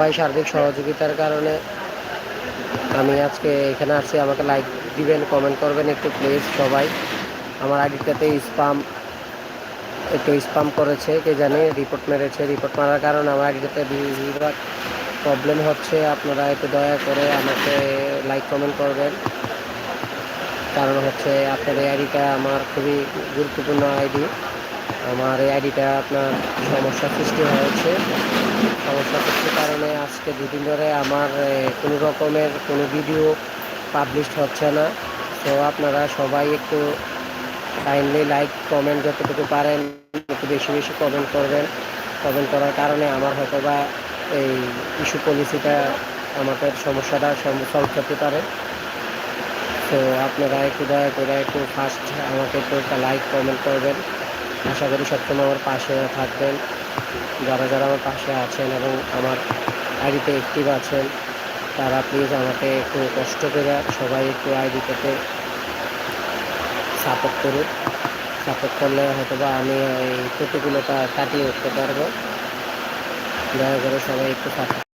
সবাই সার্বিক সহযোগিতার কারণে আমি আজকে এখানে আসছি আমাকে লাইক দিবেন কমেন্ট করবেন একটু প্লিজ সবাই। আমার আইডিটাতে স্পাম একটু স্পাম করেছে, কে জানে রিপোর্ট মেরেছে। রিপোর্ট মারার কারণে আমার আইডিটাতে বেশিরভাগ প্রবলেম হচ্ছে। আপনারা একটু দয়া করে আমাকে লাইক কমেন্ট করবেন। কারণ হচ্ছে আপনার এই আইডিটা আমার খুবই গুরুত্বপূর্ণ আইডি। আমার এই আইডিটা আপনার সমস্যা সৃষ্টি হয়েছে। সমস্যা সৃষ্টির কারণে আজকে দুদিন ধরে আমার কোনো রকমের কোনো ভিডিও পাবলিশ হচ্ছে না। তো আপনারা সবাই একটু কাইন্ডলি লাইক কমেন্ট যতটুকু পারেন, একটু বেশি বেশি কমেন্ট করবেন। কমেন্ট করার কারণে আমার হয়তো বা এই ইস্যু পলিসিটা আমাদের সমস্যাটা সলভ করতে পারে। তো আপনারা একটু দয়া করে একটু ফার্স্ট আমাকে একটা লাইক কমেন্ট করবেন। আশা করি সবসময় আমার পাশে থাকবেন। যারা যারা আমার পাশে আছেন এবং আমার আইডিতে অ্যাক্টিভ আছেন, তারা প্লিজ আমাকে একটু কষ্ট করে সবাই একটু আইডিটাতে সাপোর্ট করুন। সাপোর্ট করলে হয়তো বা আমি এই প্রতিকূলতা কাটিয়ে উঠতে পারব। দয়া করে সবাই একটু সাপোর্ট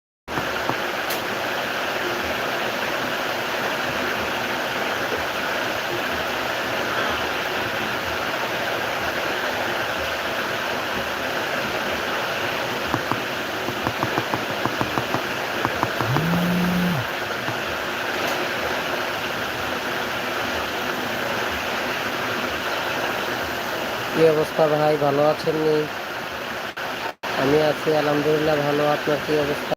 কি অবস্থা ভাই? ভালো আছেন নি? আমি আছি, আলহামদুলিল্লাহ, ভালো। আপনার কি অবস্থা?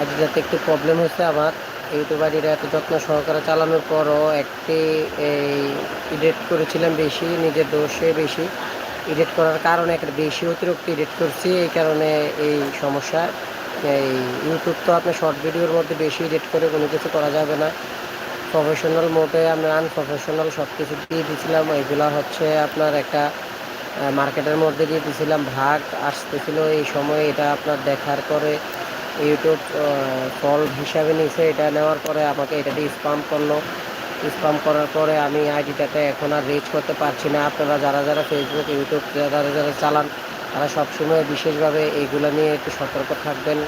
আজ যাতে একটু প্রবলেম হয়েছে আমার। ইউটিউব আইডিটা এত যত্ন সহকারে চালানোর পরও একটি, এই এডিট করেছিলাম বেশি, নিজের দোষে বেশি। এডিট করার কারণে একটা বেশি অতিরিক্ত এডিট করছি, এই কারণে এই সমস্যা। এই ইউটিউব তো আপনার শর্ট ভিডিওর মধ্যে বেশি এডিট করে কোনো কিছু করা যাবে না। প্রফেশনাল মোডে আমরা আনপ্রফেশনাল সব কিছু দিয়ে দিয়েছিলাম এগুলা হচ্ছে আপনার একটা মার্কেটের মধ্যে দিয়ে দিয়েছিলাম ভাগ আসতেছিল এই সময়, এটা আপনার দেখার পরে ইউটিউব ফল হিসাবে নিছে। এটা নেওয়ার পরে আমাকে এটা দিয়ে স্পাম করল। স্পাম করার পরে আমি আইডিটাতে এখন আর রিচ করতে পারছি না। আপনারা যারা যারা ফেসবুক ইউটিউব যারা যারা চালান, তারা সবসময় বিশেষভাবে এইগুলো নিয়ে একটু সতর্ক থাকবেন।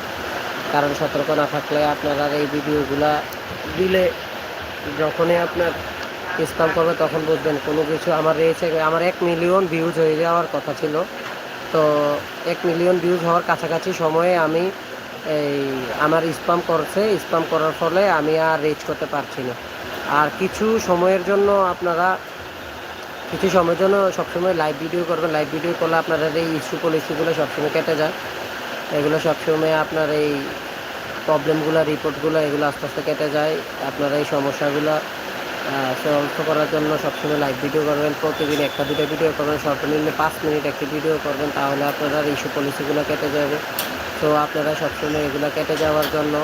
কারণ সতর্ক না থাকলে আপনারা এই ভিডিওগুলা দিলে যখনই আপনার স্পাম করবে তখন বুঝবেন, কোনো কিছু আমার রয়েছে, আমার এক মিলিয়ন ভিউজ হয়ে যাওয়ার কথা ছিল। তো এক মিলিয়ন ভিউজ হওয়ার কাছাকাছি সময়ে আমি এই আমার স্পাম করছে স্পাম করার ফলে আমি আর রিচ করতে পারছি না। আর কিছু সময়ের জন্য আপনারা, কিছু সময়ের জন্য সবসময় লাইভ ভিডিও করবেন। লাইভ ভিডিও করলে আপনারা এই ইস্যু পলিসিগুলো সবসময় কেটে যায়। এগুলো সবসময় আপনার এই প্রবলেমগুলো, রিপোর্টগুলো, এগুলো আস্তে আস্তে কেটে যায়। আপনারা এই সমস্যাগুলো সলভ করার জন্য সবসময় লাইভ ভিডিও করবেন, প্রতিদিন একটা, দুটো ভিডিও করবেন, সর্বনিম্ন পাঁচ মিনিট একটি ভিডিও করবেন, তাহলে আপনারা ইস্যু পলিসিগুলো কেটে যাবে। তো আপনারা সবসময় এগুলো কেটে যাওয়ার জন্য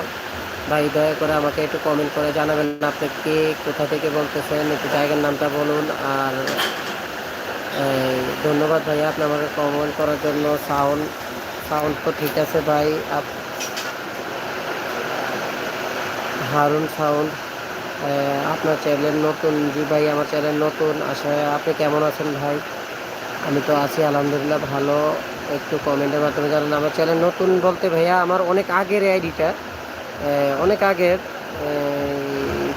ভাই দয়া করে আমাকে একটু কমেন্ট করে জানাবেন আপনি কে, কোথা থেকে বলতেছেন, একটু জায়গার নামটা বলুন। আর ধন্যবাদ ভাইয়া আপনি আমাকে কমেন্ট করার জন্য। সাউন্ড সাউন্ড তো ঠিক আছে ভাই, আপ হারুন সাউন্ড আপনার চ্যানেল নতুন জি ভাই আমার চ্যানেল নতুন আসলে আপনি কেমন আছেন ভাই? আমি তো আছি, আলহামদুলিল্লাহ ভালো। একটু কমেন্টের মাধ্যমে জানান। আমার চ্যানেল নতুন বলতে ভাইয়া, আমার অনেক আগের আইডিটা অনেক আগের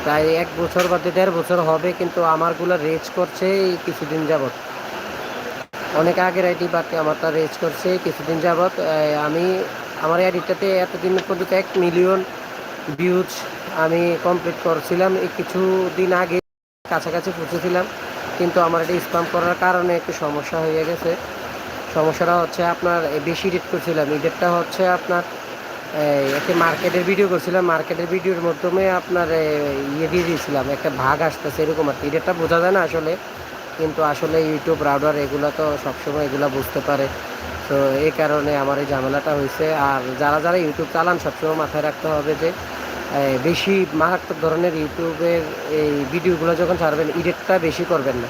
প্রায় এক বছর বা দেড় বছর হবে, কিন্তু আমারগুলো রেজ করছে এই কিছুদিন যাবৎ। অনেক আগের আইডি বাট আমারটা রেজ করছে কিছুদিন যাবৎ। আমি, আমার আইডিটাতে এতদিন পর্যন্ত এক মিলিয়ন ভিউজ আমি কমপ্লিট করছিলাম। এই কিছুদিন আগে কাছাকাছি পৌঁছেছিলাম। কিন্তু আমার এটা স্পাম করার কারণে একটু সমস্যা হয়ে গেছে। সমস্যাটা হচ্ছে আপনার বেশি এডিট করছিলাম। এডিটটা হচ্ছে আপনার একটা মার্কেটের ভিডিও করছিলাম। মার্কেটের ভিডিওর মাধ্যমে আপনার ইয়ে দিয়ে দিয়েছিলাম। একটা ভাগ আসতেছে এরকম আর কি। বোঝা যায় না আসলে। কিন্তু আসলে ইউটিউব রাউডার এগুলো তো সবসময় এগুলো বুঝতে পারে। তো এই কারণে আমার এই ঝামেলাটা হয়েছে। আর যারা যারা ইউটিউব চালান সবসময় মাথায় রাখতে হবে যে বেশি মারাত্মক ধরনের ইউটিউবের এই ভিডিওগুলো যখন ছাড়বেন এডিটটা বেশি করবেন না।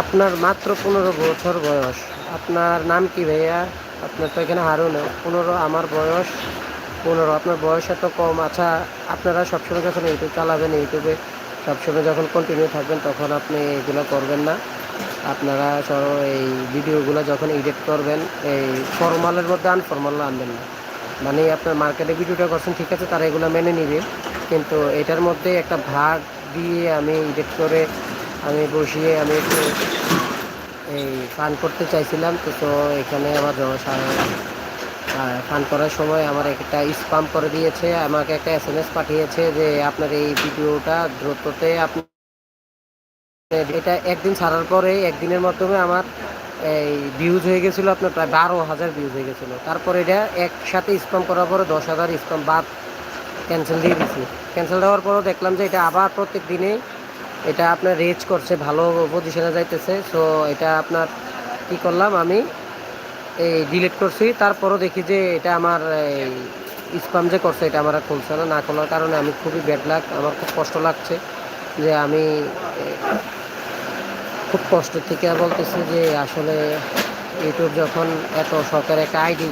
আপনার মাত্র পনেরো বছর বয়স। আপনার নাম কি ভাইয়া? আপনার তো এখানে হারুন। পনেরো, আমার বয়স পনেরো। আপনার বয়স এত কম। আচ্ছা আপনারা সবসময় যখন ইউটিউব চালাবেন, ইউটিউবে সবসময় যখন কন্টিনিউ থাকবেন, তখন আপনি এগুলো করবেন না। আপনারা এই ভিডিওগুলো যখন এডিট করবেন, এই ফর্মালের মধ্যে আনফর্মাল আনবেন না। মানে আপনার মার্কেটে ভিডিওটা করছেন, ঠিক আছে, তারা এগুলো মেনে নিবে। কিন্তু এটার মধ্যে একটা ভাগ দিয়ে আমি এডিট করে আমি বসিয়ে আমি একটু এই ফান করতে চাইছিলাম। তো তো এখানে আমার ফান করার সময় আমার একটা স্পাম করে দিয়েছে। আমাকে একটা এস এম এস পাঠিয়েছে যে, আপনার এই ভিডিওটা দ্রুততে আপনি এটা একদিন ছাড়ার পরে একদিনের মাধ্যমে আমার এই ভিউজ হয়ে গেছিল আপনার প্রায় বারো হাজার ভিউজ হয়ে গেছিল। তারপর এটা একসাথে স্পাম করার পরে দশ হাজার স্পাম বাদ ক্যান্সেল দিয়ে দিচ্ছি ক্যান্সেল দেওয়ার পরও দেখলাম যে এটা আবার প্রত্যেক দিনে এটা আপনার রেজ করছে, ভালো পজিশনে যাইতেছে। সো এটা আপনার কি করলাম আমি, এই ডিলিট করছি। তারপরও দেখি যে এটা আমার এই স্পাম যে করছে, এটা আমার খুলছে না। না খোলার কারণে আমি খুবই ব্যাড লাগ আমার খুব কষ্ট লাগছে যে আমি খুব কষ্ট থেকে বলতেছি যে আসলে ইউটিউব যখন এত শখের একটা আইডি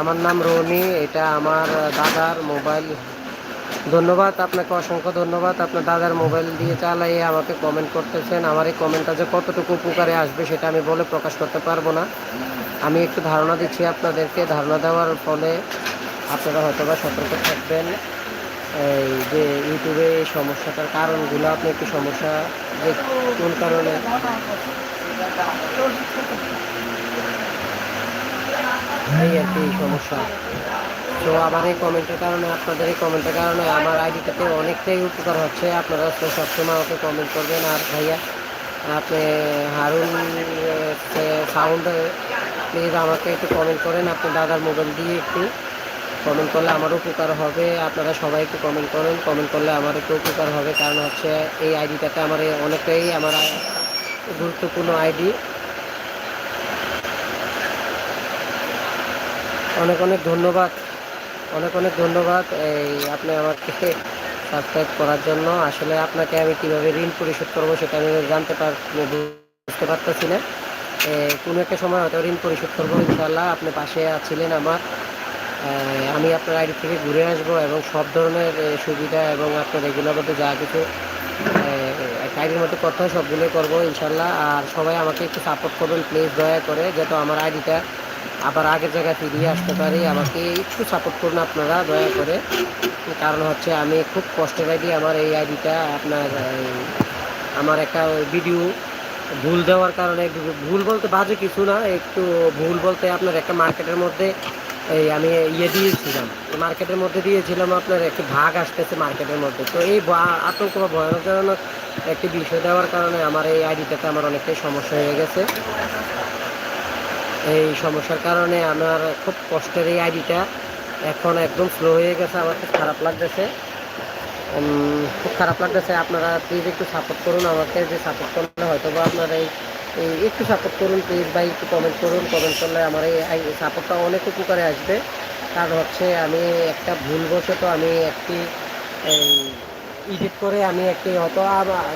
আমার নাম রনি, এটা আমার দাদার মোবাইল। ধন্যবাদ, আপনাকে অসংখ্য ধন্যবাদ। আপনার দাদার মোবাইল দিয়ে চালাইয়ে আমাকে কমেন্ট করতেছেন। আমার এই কমেন্টটা যে কতটুকু উপকারে আসবে সেটা আমি বলে প্রকাশ করতে পারব না। আমি একটু ধারণা দিচ্ছি আপনাদেরকে। ধারণা দেওয়ার ফলে আপনারা হয়তো বা সতর্ক থাকবেন। যে ইউটিউবে সমস্যাটার কারণগুলো, আপনি একটু সমস্যা কোন কারণে? আর কি সমস্যা। তো আমার এই কমেন্টের কারণে, আপনাদের এই কমেন্টের কারণে আমার আইডিটাতে অনেকটাই উপকার হচ্ছে। আপনারা তো সবসময় আমাকে কমেন্ট করবেন। আর ভাইয়া, আপনি হারুন সাউন্ড প্লিজ আমাকে একটু কমেন্ট করেন। আপনি দাদার মোবাইল দিয়ে একটু কমেন্ট করলে আমারও উপকার হবে। আপনারা সবাই একটু কমেন্ট করেন। কমেন্ট করলে আমার একটু উপকার হবে। কারণ হচ্ছে এই আইডিটাতে আমার অনেকটাই আমার গুরুত্বপূর্ণ আইডি। অনেক অনেক ধন্যবাদ। অনেক অনেক ধন্যবাদ এই আপনি আমাকে সাবস্ক্রাইব করার জন্য। আসলে আপনাকে আমি কীভাবে ঋণ পরিশোধ করব সেটা আমি জানতে পার বুঝতে পারতেছি না। কোনো একটা সময় হয়তো ঋণ পরিশোধ করব ইনশাল্লাহ আপনি পাশে আছিলেন আমার। আমি আপনার আইডি থেকে ঘুরে আসব এবং সব ধরনের সুবিধা এবং আপনার রেগুলার মধ্যে যা কিছু আইডির মধ্যে কথা সবগুলোই করব ইনশাল্লাহ। আর সবাই আমাকে একটু সাপোর্ট করবেন প্লিজ দয়া করে, যাতে আমার আইডিটা আবার আগের জায়গায় ফিরিয়ে আসতে পারি। আমাকে একটু সাপোর্ট করুন আপনারা, দয়া করে। কারণ হচ্ছে আমি খুব কষ্টের আইডি, আমার এই আইডিটা আপনার আমার একটা ভিডিও ভুল দেওয়ার কারণে, ভুল বলতে বাজে কিছু না, একটু ভুল বলতে আপনার একটা মার্কেটের মধ্যে এই আমি ইয়ে দিয়েছিলাম। মার্কেটের মধ্যে দিয়েছিলাম আপনার একটি ভাগ আসতেছে মার্কেটের মধ্যে। তো এই আতঙ্ক বা ভয়ানকজনক একটি বিষয় দেওয়ার কারণে আমার এই আইডিটাতে আমার অনেকটাই সমস্যা হয়ে গেছে। এই সমস্যার কারণে আমার খুব কষ্টের এই আইডিটা এখন একদম স্লো হয়ে গেছে। আমার খুব খারাপ লাগতেছে। খুব খারাপ লাগতেছে। আপনারা প্লিজ একটু সাপোর্ট করুন আমাকে। যে সাপোর্ট করলে হয়তো বা আপনারা এই একটু সাপোর্ট করুন প্লিজ ভাই একটু কমেন্ট করুন। কমেন্ট করলে আমার এই সাপোর্টটা অনেক উপকারে আসবে। কারণ হচ্ছে আমি একটা ভুলবশত আমি একটি, এই এডিট করে আমি একটি হয়তো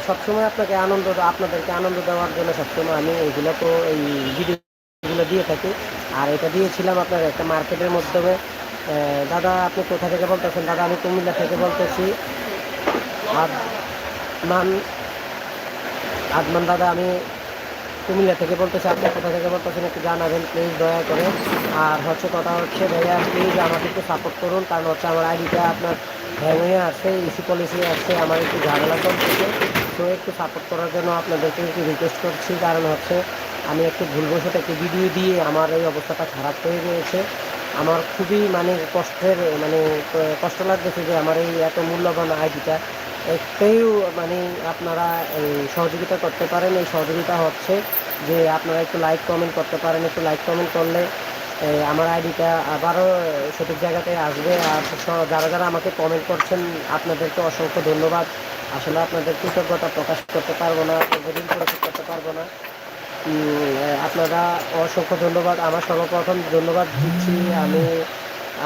সবসময় আপনাকে আনন্দ, আপনাদেরকে আনন্দ দেওয়ার জন্য সবসময় আমি এইগুলো তো, এই ভিডিওগুলো দিয়ে থাকি। আর এটা দিয়েছিলাম আপনার একটা মার্কেটের মাধ্যমে। দাদা, আপনি কোথা থেকে বলতেছেন? দাদা, আমি কুমিল্লা থেকে বলতেছি। আদমান আদমান দাদা, আমি কুমিল্লা থেকে বলতেছি, আপনি কোথা থেকে বলতেছেন? একটু জানাবেন প্লিজ দয়া করে। আর হচ্ছে কথা হচ্ছে, ভাইয়া প্লিজ আমাকে একটু সাপোর্ট করুন, কারণ হচ্ছে আমার আইডিটা আপনার হয়ে আসছে ইস্যু পলিসি আসছে, আমার একটু ঝামেলা চলতেছে। তো একটু সাপোর্ট করার জন্য আপনাদেরকে একটু রিকোয়েস্ট করছি, কারণ হচ্ছে আমি একটু ভুলবশত একটু ভিডিও দিয়ে আমার এই অবস্থাটা খারাপ হয়ে গিয়েছে। আমার খুবই মানে কষ্টের মানে কষ্ট লাগতেছে যে আমার এই এত মূল্যবান আইডিটা একটাই মানে আপনারা এই সহযোগিতা করতে পারেন, এই সহযোগিতা হচ্ছে যে আপনারা একটু লাইক কমেন্ট করতে পারেন, একটু লাইক কমেন্ট করলে আমার আইডিটা আবারও সঠিক জায়গাতে আসবে। আর যারা যারা আমাকে কমেন্ট করছেন, আপনাদেরকে অসংখ্য ধন্যবাদ। আসলে আপনাদের কৃতজ্ঞতা প্রকাশ করতে পারব না ঋণ পরিশোধ করতে পারব না। আপনারা অসংখ্য ধন্যবাদ। আমার সর্বপ্রথম ধন্যবাদ দিচ্ছি। আমি,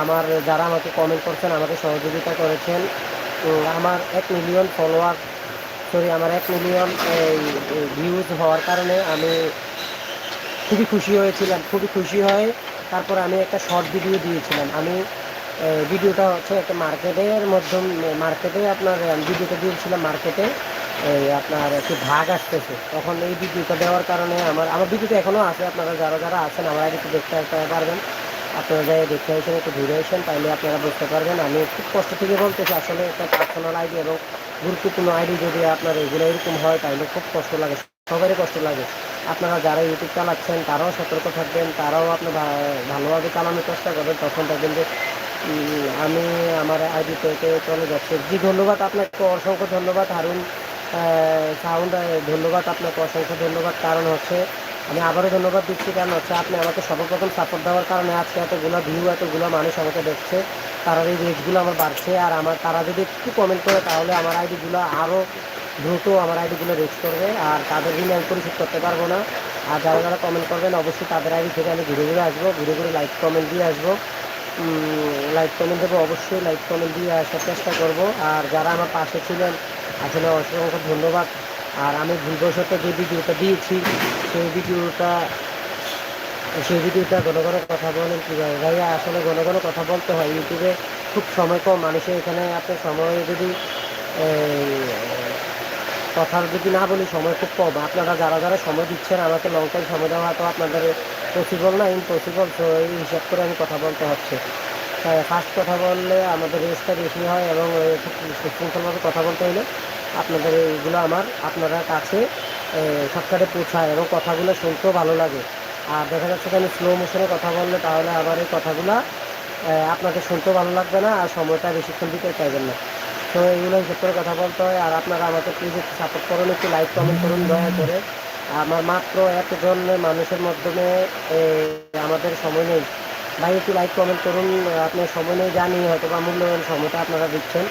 আমার যারা আমাকে কমেন্ট করছেন, আমাকে সহযোগিতা করেছেন। আমার এক মিলিয়ন ফলোয়ার সরি আমার এক মিলিয়ন এই ভিউজ হওয়ার কারণে আমি খুবই খুশি হয়েছিলাম, খুবই খুশি হয়ে তারপর আমি একটা শর্ট ভিডিও দিয়েছিলাম। আমি ভিডিওটা হচ্ছে একটা মার্কেটের মধ্যম মার্কেটে আপনার ভিডিওটা দিয়েছিলাম মার্কেটে এই আপনার একটু ভাগ আসতেছে। তখন এই ভিডিওটা দেওয়ার কারণে আমার আমার ভিডিওটা এখনও আছে, আপনারা যারা যারা আছেন, আমার একটু দেখতে পারবেন। আপনারা যাই দেখে আসেন একটু ঘুরে আসেন তাইলে আপনারা বুঝতে পারবেন। আমি খুব কষ্ট থেকে বলতেছি, আসলে একটা পার্সোনাল আইডি এবং গুরুত্বপূর্ণ আইডি যদি আপনার এগুলো এরকম হয়, তাহলে খুব কষ্ট লাগে, সবারই কষ্ট লাগে। আপনারা যারা ইউটিউব চালাচ্ছেন, তারাও সতর্ক থাকবেন, তারাও আপনি ভা- ভালোভাবে চালানোর চেষ্টা করবেন। তখন দেখবেন যে আমি আমার আইডি থেকে চলে যাচ্ছে। জি, ধন্যবাদ আপনাকে, অসংখ্য ধন্যবাদ, হারুন। সাউন্ড ধন্যবাদ আপনাকে, অসংখ্য ধন্যবাদ। কারণ হচ্ছে আমি আবারও ধন্যবাদ দিচ্ছি, কারণ হচ্ছে আপনি আমাকে সর্বপ্রথম সাপোর্ট দেওয়ার কারণে আজকে এতগুলো ভিউ এতগুলো মানুষ আমাকে দেখছে, তারা এই রেটগুলো আমার বাড়ছে, আর আমার, তারা যদি একটু কমেন্ট করে তাহলে আমার আইডিগুলো আরও দ্রুত আমার আইডিগুলো রিচ করবে, আর তাদের ঋণ আমি পরিশোধ করতে পারব না। আর যারা যারা কমেন্ট করবেন, অবশ্যই তাদের আইডি থেকে আমি ঘুরে ঘুরে আসব, ঘুরে ঘুরে লাইক কমেন্ট দিয়ে আসব। লাইক কমেন্ট দেবো, অবশ্যই লাইক কমেন্ট দিয়ে আসার চেষ্টা করব। আর যারা আমার পাশে ছিলেন, আসলে অসংখ্য ধন্যবাদ। আর আমি ভুলবশত যে ভিডিওটা দিয়েছি সেই ভিডিওটা সেই ভিডিওটা ঘন ঘন কথা বলেন কীভাবে? ভাইয়া, আসলে ঘন ঘন কথা বলতে হয় ইউটিউবে খুব সময় কম। মানুষের এখানে আপনার সময় যদি কথা যদি না বলি, সময় খুব কম। আপনারা যারা যারা সময় দিচ্ছেন, আমাকে লং টাইম সময় দেওয়া তো আপনাদের পসিবল না ইম্পসিবল তো এই হিসাব করে আমি কথা বলতে হচ্ছে। ফার্স্ট কথা বললে আমাদের রেসটা বেশি হয় এবং সুশৃঙ্খলভাবে কথা বলতে হলে আপনাদের এইগুলো আমার, আপনারা কাছে সবটারে পৌঁছায় এবং কথাগুলো শুনতেও ভালো লাগে। আর দেখা যাচ্ছে আমি স্লো মোশনে কথা বললে তাহলে আবার এই কথাগুলো আপনাকে শুনতেও ভালো লাগবে না আর সময়টা বেশিক্ষণ দিতে চাইবেন না। তো এইগুলো হিসেব করে কথা বলতে হয়। আর আপনারা আমাকে প্লিজ একটু সাপোর্ট করুন, একটু লাইক কমেন্ট করুন দয়া করে। আমার মাত্র এতজন মানুষের মাধ্যমে আমাদের সময় নেই। ভাই, একটু লাইক কমেন্ট করুন। আপনার সময় নেই জানি হয়তো বা মূল্যবান সময়টা আপনারা দিচ্ছেন।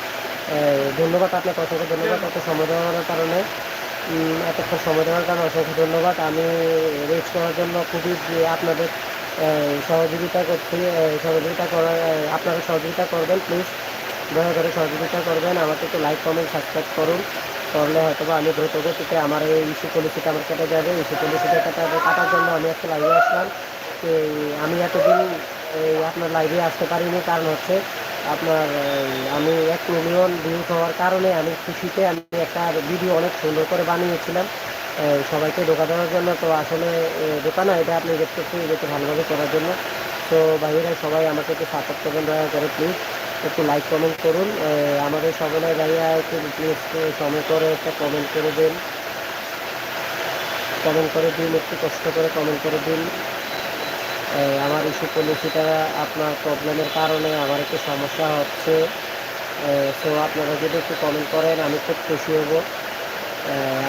ধন্যবাদ আপনাকে, অসংখ্য ধন্যবাদ এত সময় দেওয়ার কারণে। এতক্ষণ সময় দেওয়ার কারণে অসংখ্য ধন্যবাদ। আমি রেজ করার জন্য খুবই আপনাদের সহযোগিতা করছি সহযোগিতা করার আপনারা সহযোগিতা করবেন প্লিজ দয়া করে সহযোগিতা করবেন। আমাকে একটু লাইক কমেন্ট সাবস্ক্রাইব করুন। করলে হয়তো বা আমি দ্রুত গতিতে আমার এই ইস্যু পলিসিটা আমার কেটে যাবে। ইস্যু পলিসিটা কাটা কাটার জন্য আমি একটা লাইভে আসলাম। আমি এতদিন আপনার লাইভে আসতে পারিনি। কারণ হচ্ছে আপনার আমি এক মিলিয়ন ভিউজ হওয়ার কারণে আমি খুশিতে আমি একটা ভিডিও অনেক সুন্দর করে বানিয়েছিলাম সবাইকে ঢোকা দেওয়ার জন্য। তো আসলে ঢোকা না, এটা আপনি দেখতেছি এটা ভালোভাবে করার জন্য। তো ভাইয়েরা সবাই আমাকে একটু সাপোর্ট করবেন, দয়া করে প্লিজ একটু লাইক কমেন্ট করুন। আমাদের সকলে ভাইয়া একটু প্লিজ সময় করে একটা কমেন্ট করে দিন। কমেন্ট করে দিন, একটু কষ্ট করে কমেন্ট করে দিন। আমার ইস্যু পলিসিটা আপনার প্রবলেমের কারণে আমার একটু সমস্যা হচ্ছে। সো আপনারা যদি একটু কমেন্ট করেন, আমি খুব খুশি হব।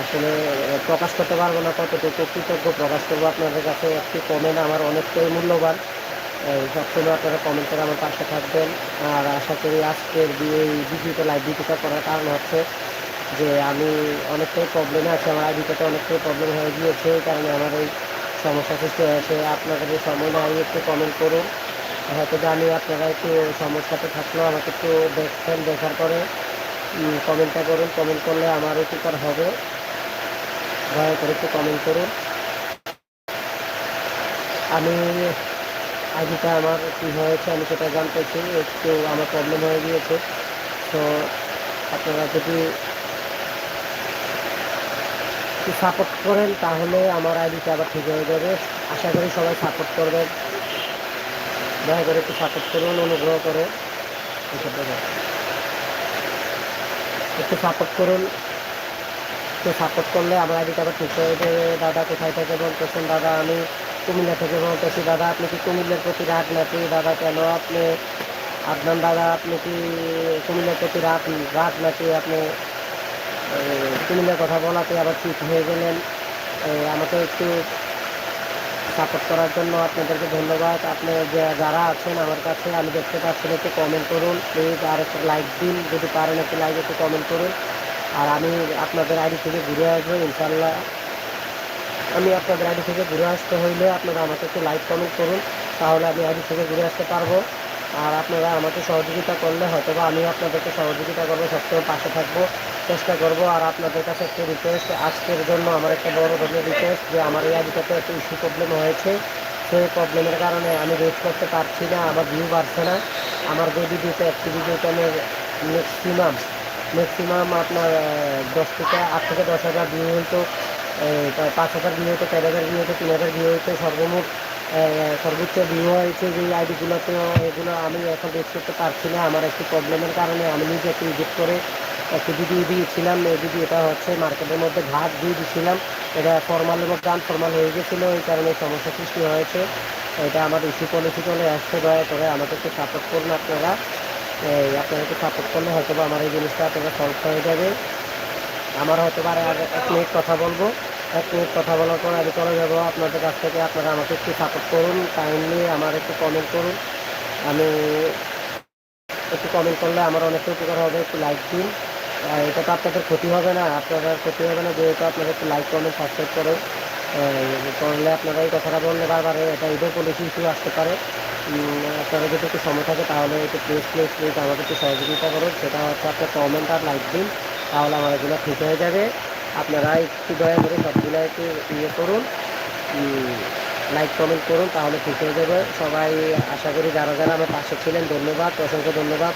আসলে প্রকাশ করতে পারব না কতটুকু, কৃতজ্ঞ প্রকাশ করব আপনাদের কাছে। একটি কমেন্ট আমার অনেকটাই মূল্যবান। সবসময় আপনারা কমেন্ট করে আমার পাশে থাকবেন। আর আশা করি আজকের এই ভিডিওটা লাইভ ভিডিওটা করার কারণ হচ্ছে যে আমি অনেকটাই প্রবলেমে আছি, আমার আইডিটাতে অনেকটাই প্রবলেম হয়ে গিয়েছে। কারণে আমার এই সমস্যা সৃষ্টি হয়েছে আপনাদের এই সময় নাই একটু কমেন্ট করুন। হয়তো জানি আপনারা একটু সমস্যাতে থাকলেও আমাকে একটু দেখছেন, দেখার পরে কমেন্টটা করুন। কমেন্ট করলে আমার উপকার হবে। দয়া করে একটু কমেন্ট করুন। আমি আইডিটা আমার কী হয়েছে আমি সেটা জানতেছি একটু আমার প্রবলেম হয়ে গিয়েছে। তো আপনারা যদি একটু সাপোর্ট করেন, তাহলে আমার আইডিটা আবার ঠিক হয়ে যাবে। আশা করি সবাই সাপোর্ট করবেন। দয়া করে একটু সাপোর্ট করুন, অনুগ্রহ করে। একটু সাপোর্ট করুন। একটু সাপোর্ট করলে আমার আইডিটা আবার ঠিক হয়ে যাবে। দাদা কোথায় থেকে বলতেছেন? দাদা, আমি কুমিল্লা থেকে বলতেছি। দাদা, আপনি কি কুমিল্লার প্রতি রাগ নাকি? দাদা, কেন আপনি, আপনার দাদা, আপনি কি কুমিল্লার প্রতি রাগ রাগ নাকি? আপনি কুমিল্লার কথা বলাতে আবার ঠিক হয়ে গেলেন। আমাকে একটু সাপোর্ট করার জন্য আপনাদেরকে ধন্যবাদ। আপনি যারা আছেন আমার কাছে, আমি দেখতে পাচ্ছেন একটু কমেন্ট করুন। প্লিজ আর একটু লাইক দিন, যদি পারেন একটু লাইক একটু কমেন্ট করুন। আর আমি আপনাদের আইডি থেকে ঘুরে আসব ইনশাল্লাহ আমি আপনাদের আইডি থেকে ঘুরে আসতে হইলে আপনারা আমাকে একটু লাইক কমেন্ট করুন। তাহলে আমি আইডি থেকে ঘুরে আসতে পারব। আর আপনারা আমাকে সহযোগিতা করলে হয়তো বা আমি আপনাদেরকে সহযোগিতা করব, সবসময় পাশে থাকব, চেষ্টা করব। আর আপনাদের কাছে একটা রিকোয়েস্ট আজকের জন্য আমার একটা বড় ধরনের রিকোয়েস্ট যে আমার এই আইডিটাতে একটা ইস্যু প্রবলেম হয়েছে। সেই প্রবলেমের কারণে আমি রেট করতে পারছি না, আমার ভিউ বাড়ছে না। আমার যে ভিডিওতে একটি ভিডিওতে আমি ম্যাক্সিমাম ম্যাক্সিমাম আপনার দশ থেকে আট থেকে দশ হাজার ভিউ হইতো পাঁচ হাজার ভিউ হইতো, চার হাজার ভিউ হইতো, তিন হাজার ভিউ হইতো সর্বমোট। সর্বোচ্চ ভিউ হয়েছে যে আইডিগুলো তো এগুলো আমি এখন বেচ করতে পারছি না। আমার একটু প্রবলেমের কারণে আমি নিজে একটু এডিট করে একটু ভিডিও দিয়েছিলাম। এই ভিডিওটা হচ্ছে মার্কেটের মধ্যে ঘাট দিয়ে দিয়েছিলাম এটা ফর্মালের মধ্যে আনফর্মাল হয়ে গেছিল, এই কারণে সমস্যা সৃষ্টি হয়েছে। এটা আমার ইস্যু পলিসি চলে আসছে দয়া করে আমাকে একটু সাপোর্ট করুন আপনারা। এই আপনারা একটু সাপোর্ট করলে হয়তো আমার এই জিনিসটা আপনারা সলভ হয়ে যাবে। আমার হয়তো আর এক মিনিট কথা বলব। এক মিনিট কথা বলার পর আমি চলে যাব আপনাদের কাছ থেকে। আপনারা আমাকে একটু সাপোর্ট করুন কাইন্ডলি আমার একটু কমেন্ট করুন। আমি একটু কমেন্ট করলে আমার অনেক উপকার হবে একটু লাইক দিন। এটা তো আপনাদের ক্ষতি হবে না আপনাদের ক্ষতি হবে না যেহেতু আপনারা একটু লাইক কমেন্ট সাবস্ক্রাইব এই, করলে আপনারা এই কথাটা বললে বারবার এটা ঈদের পলিসি ইস্যু আসতে পারে। আপনারা যদি একটু সময় থাকে তাহলে একটু প্লিজ প্লিজ প্লিজ আমাকে একটু সহযোগিতা করুন। সেটা হচ্ছে আপনার কমেন্ট আর লাইক দিন তাহলে আমার এগুলো ঠিক হয়ে যাবে। আপনারা একটু দয়া করে সবগুলো একটু ইয়ে করুন লাইক কমেন্ট করুন, তাহলে ঠিক হয়ে যাবে। সবাই আশা করি যারা যারা আমার পাশে ছিলেন, ধন্যবাদ, অসংখ্য ধন্যবাদ।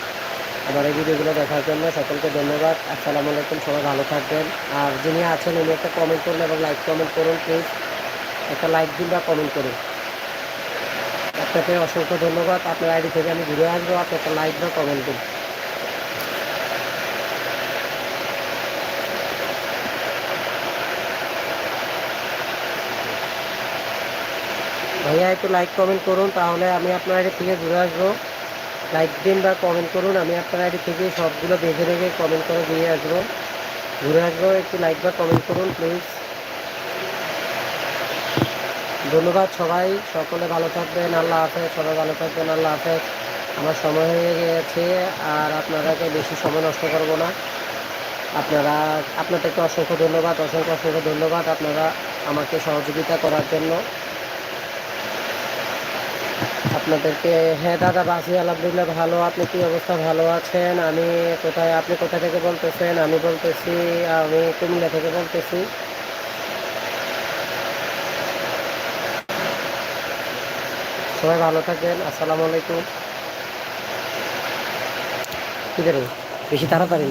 আমার এই ভিডিওগুলো দেখার জন্য সকলকে ধন্যবাদ। আসসালামু আলাইকুম, সবাই ভালো থাকবেন। আর যিনি আছেন, উনি একটা কমেন্ট করুন এবং লাইক কমেন্ট করুন প্লিজ একটা লাইক দিন বা কমেন্ট করুন। আপনাকে অসংখ্য ধন্যবাদ। আপনার আইডি থেকে আমি ঘুরে আসব, আপনি একটা লাইক বা কমেন্ট দিন। ভাইয়া একটু লাইক কমেন্ট করুন, তাহলে আমি আপনার আইডি থেকে ঘুরে আসব। লাইক দিন বা কমেন্ট করুন, আমি আপনার আইডি থেকে সবগুলো দেখে দেখে কমেন্ট করে দিয়ে আসব। ঘুরে আসব, একটু লাইক বা কমেন্ট করুন প্লিজ ধন্যবাদ সবাই, সকলে ভালো থাকবেন, আল্লাহ হাফেজ, সবাই ভালো থাকবেন, আল্লাহ হাফেজ। আমার সময় হয়ে গেছে, আর আপনারাকে বেশি সময় নষ্ট করব না। আপনারা, আপনাদেরকে অসংখ্য ধন্যবাদ, অসংখ্য অসংখ্য ধন্যবাদ আপনারা আমাকে সহযোগিতা করার জন্য। আপনাদেরকে হ্যাঁ দাদা, বাসি, আলহামদুলিল্লাহ ভালো। আপনি কি অবস্থা? ভালো আছেন? আমি কোথায়, আপনি কোথা থেকে বলতেছেন? আমি বলতেছি, আমি কুমিল্লা থেকে বলতেছি। সবাই ভালো থাকেন, আসসালামু আলাইকুম। কি বেশি তাড়াতাড়ি